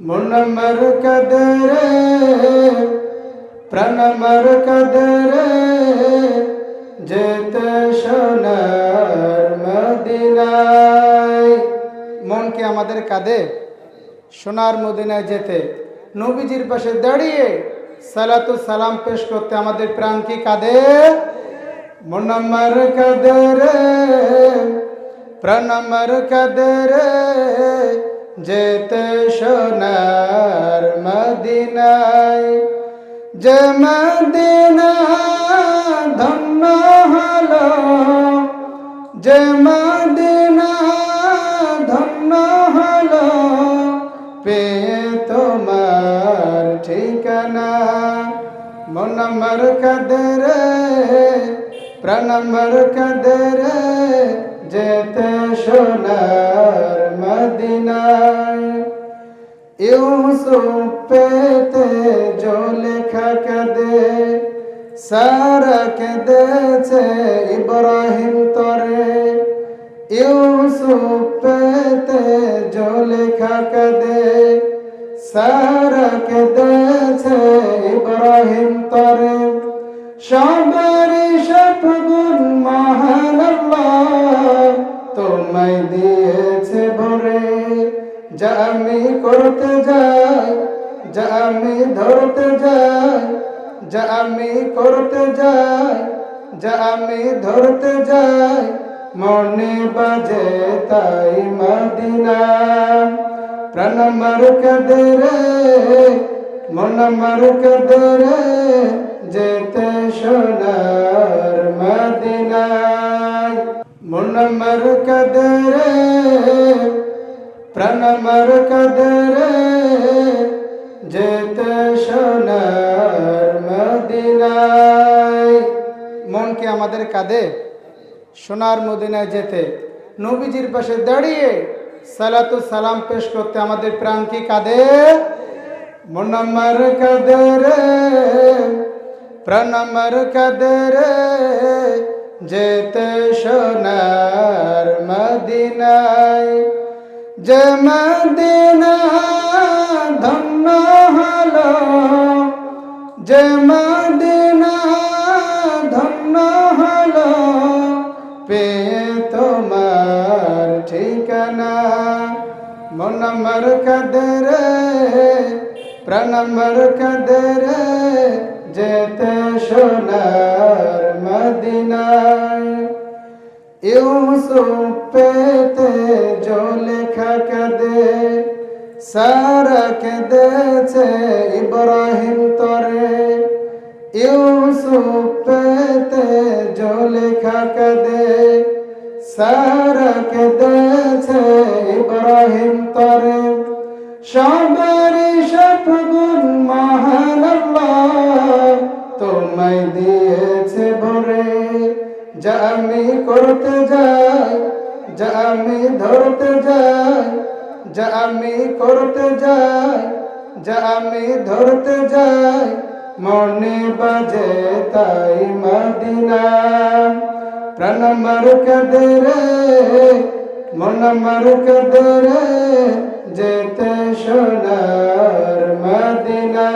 মুনমর কদরে প্রণমর কদরে যেতে সোনার মদিনায় মন কি আমাদের কাঁদে? সোনার মদিনায় যেতে। নবীজির পাশে দাঁড়িয়ে সালাতু সালাম পেশ করতে আমাদের প্রাণ কি কাঁদে? মুনমর কদরে প্রণমর কদরে যেতে সোনার মদিনায়, যে মদিনা ধন্য হলো, যে মদিনা ধন্য হলো পেয়ে তোমার ঠিকানা। মনমর কদরে প্রণমর কদরে যেতে সোনার মদিনায়। ইউসুফ পেতে जो লেখা কদে সারা কেঁদেছে ইব্রাহিম তরে। ইউসুফ পেতে जो লেখা কদে সারা কেঁদেছে ইব্রাহিম তরে। সফগুন মহান আল্লাহ তোমায় দিয়েছে ভরে, যা আমি করতে যাই, যা আমি ধরতে যাই, যা আমি করতে যাই, যা আমি ধরতে যাই, মনে বাজে তাই মদিনা। প্রণমর কদরে মনমর কদরে যেতে সোনার মদিনায়। মনমর কদরে প্রণমর কদরে যেতে সোনার মদিনায় মন কি আমাদের কাঁদে সোনার মদিনায় যেতে নবীজির পাশে দাঁড়িয়ে সালাতু সালাম পেশ করতে আমাদের প্রাণ কি কাঁদে মুনম্মর কদরে প্রণমর কদরে যেতে সোনার মদিনায়, যে মদিনা ধন্য হলো, যে মদিনা ধন্য হলো পেয়ে তোমার ঠিকানা। মনমর কদরে প্রণমর কদরে যেতে সোনার ইউসুফ পেতে जो লেখা কদে সারা কেঁদেছে ইব্রাহিম তরে। ইউসুফ পেতে जो লেখা কদে সারা কেঁদেছে ইব্রাহিম তরে। সবারই সফগুন মহান তোমায় দিয়েছে ভরে। যা আমি করতে যাই, যা আমি ধরতে যাই, যা আমি করতে যাই, যা আমি ধরতে যাই, মনে বাজে তাই মদিনা। প্রণমর কদরে মনমর কদরে যেতে সোনার মদিনা